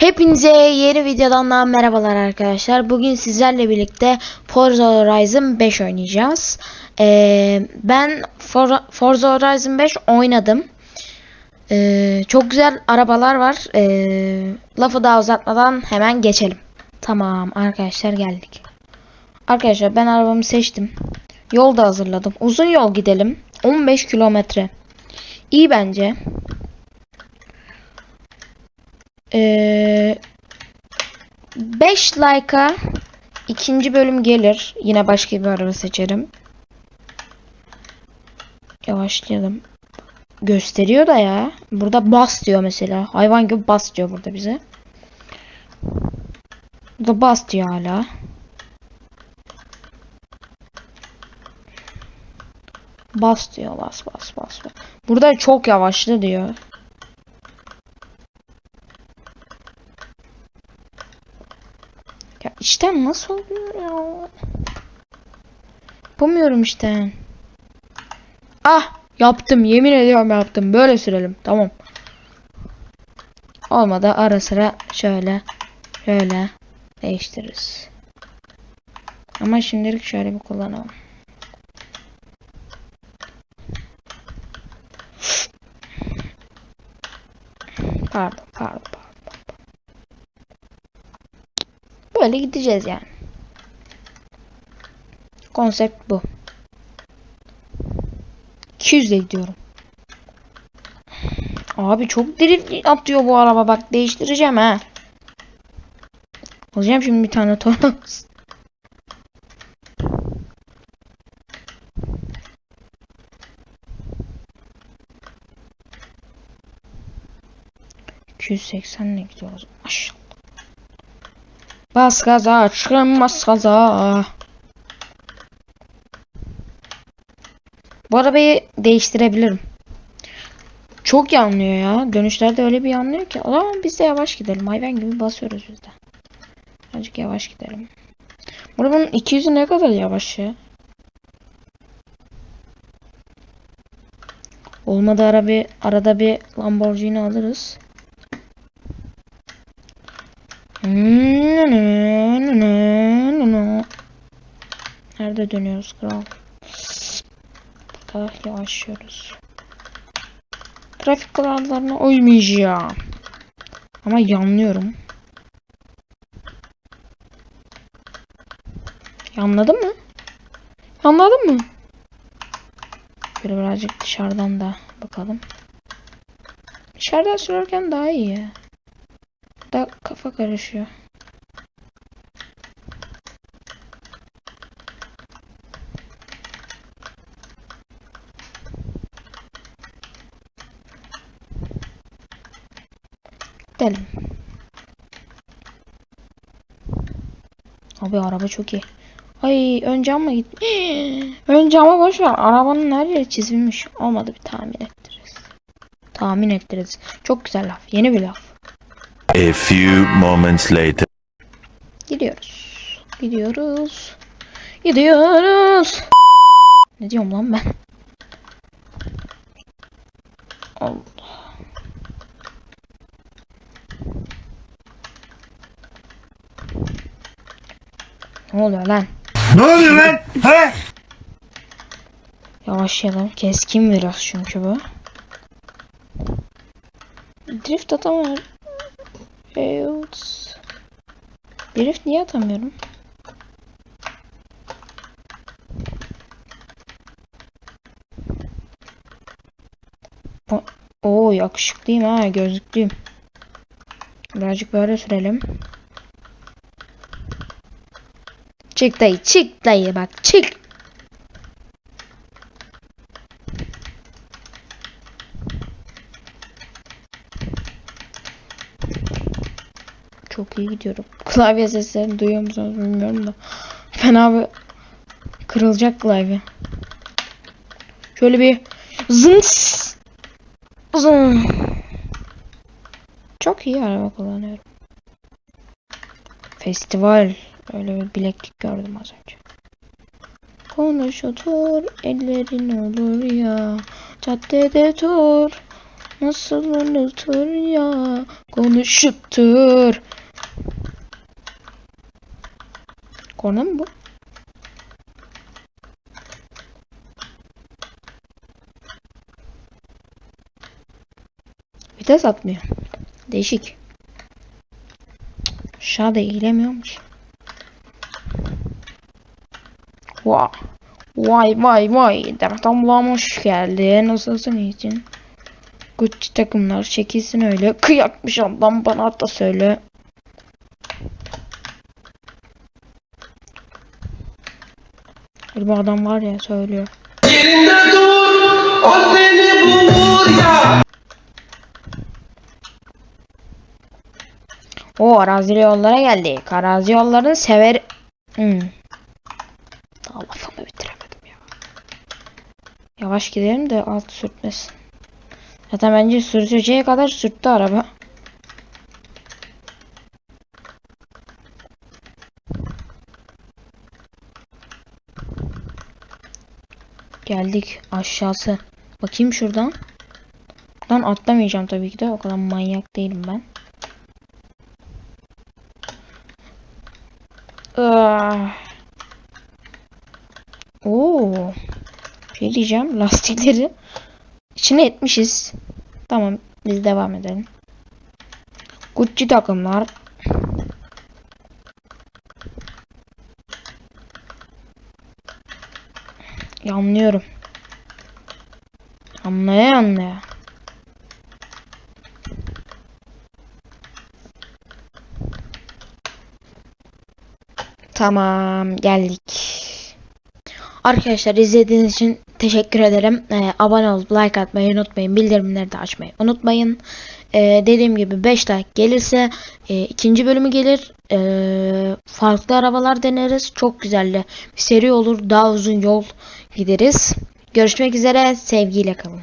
Hepinize yeni videodan daha merhabalar arkadaşlar. Bugün sizlerle birlikte Forza Horizon 5 oynayacağız. Ee, ben For- Forza Horizon 5 oynadım. Ee, çok güzel arabalar var. Ee, lafı daha uzatmadan hemen geçelim. Tamam arkadaşlar geldik. Arkadaşlar ben arabamı seçtim. Yol da hazırladım. Uzun yol gidelim. 15 kilometre. İyi bence. Ee, 5 like'a ikinci bölüm gelir. Yine başka bir araba seçerim. Yavaşlayalım. Gösteriyor da ya. Burada bas diyor mesela. Hayvan gibi bas diyor burada bize. Burada bas diyor hala. Bas diyor bas bas bas. Burada çok yavaşlı diyor. Ya işten nasıl oluyor ya? Yapamıyorum işten. Ah yaptım yemin ediyorum yaptım. Böyle sürelim tamam. Olmadı ara sıra şöyle şöyle değiştiririz. Ama şimdilik şöyle bir kullanalım. Pardon pardon Böyle gideceğiz yani. Konsept bu. 200 ile gidiyorum. Abi çok drift atıyor bu araba bak değiştireceğim ha. Alacağım şimdi bir tane Toros. ...280 ile gidiyoruz. Maşallah. Bas gaza çıkmaz gaza. Bu arabayı değiştirebilirim. Çok yanlıyor ya. Dönüşlerde öyle bir yanlıyor ki. O zaman biz de yavaş gidelim. Hayvan gibi basıyoruz biz de. Azıcık yavaş gidelim. Burada bunun 200'ü ne kadar yavaş ya. Olmadı ara bir, arada bir Lamborghini alırız. Nerede dönüyoruz kral? Burada yavaşlıyoruz. Trafik kurallarına uymayacağım. Ama yanlıyorum. Yanladın mı? Yanladın mı? Şöyle birazcık dışarıdan da bakalım. Dışarıdan sürerken daha iyi. Da kafa karışıyor. Gidelim. Abi araba çok iyi. Ay ön cam mı gitti? ön cama boş ver. Arabanın her yeri çizilmiş. Olmadı bir tahmin ettiririz. Tahmin ettiririz. Çok güzel laf. Yeni bir laf. A few moments later. Gidiyoruz. Gidiyoruz. Gidiyoruz. Ne diyorum lan ben? Allah. Ne oluyor lan? Ne oluyor lan? He? Yavaşlayalım. Keskin biraz çünkü bu. Drift atamıyorum. Evet. Drift niye atamıyorum? Oo yakışıklıyım ha gözlüklüyüm. Birazcık böyle sürelim. Çık dayı çık dayı bak çık. Çok iyi gidiyorum. Klavye seslerini duyuyor musunuz bilmiyorum da. Fena bir kırılacak klavye. Şöyle bir zıns zın. Çok iyi araba kullanıyorum. Festival. Öyle bir bileklik gördüm az önce. Konuş otur ellerin olur ya. Caddede tur. Nasıl unutur ya konuşup dur. Korna mı bu? Vites atmıyor. Değişik. Aşağıda eğilemiyormuş. Vay. Vay vay vay. Demet ablam hoş geldin. Nasılsın iyisin? Gucci takımlar çekilsin öyle. Kıyakmış ablam bana da söyle. Bu adam var ya söylüyor. Yerinde dur, o seni bulur ya. O arazili yollara geldik. Arazi yollarını sever... Hmm. Daha lafımı bitiremedim ya. Yavaş gidelim de alt sürtmesin. Zaten bence sürteceği kadar sürttü araba. Geldik aşağısı. Bakayım şuradan. Buradan atlamayacağım tabii ki de. O kadar manyak değilim ben. Ah. Oo. Şey diyeceğim. Lastikleri içine etmişiz. Tamam. Biz devam edelim. Gucci takımlar. Yanlıyorum. Anlaya anlaya. Tamam geldik. Arkadaşlar izlediğiniz için teşekkür ederim. Ee, abone olup like atmayı unutmayın. Bildirimleri de açmayı unutmayın. Ee, dediğim gibi 5 like gelirse e, ikinci bölümü gelir. Ee, farklı arabalar deneriz. Çok güzel bir seri olur. Daha uzun yol gideriz. Görüşmek üzere. Sevgiyle kalın.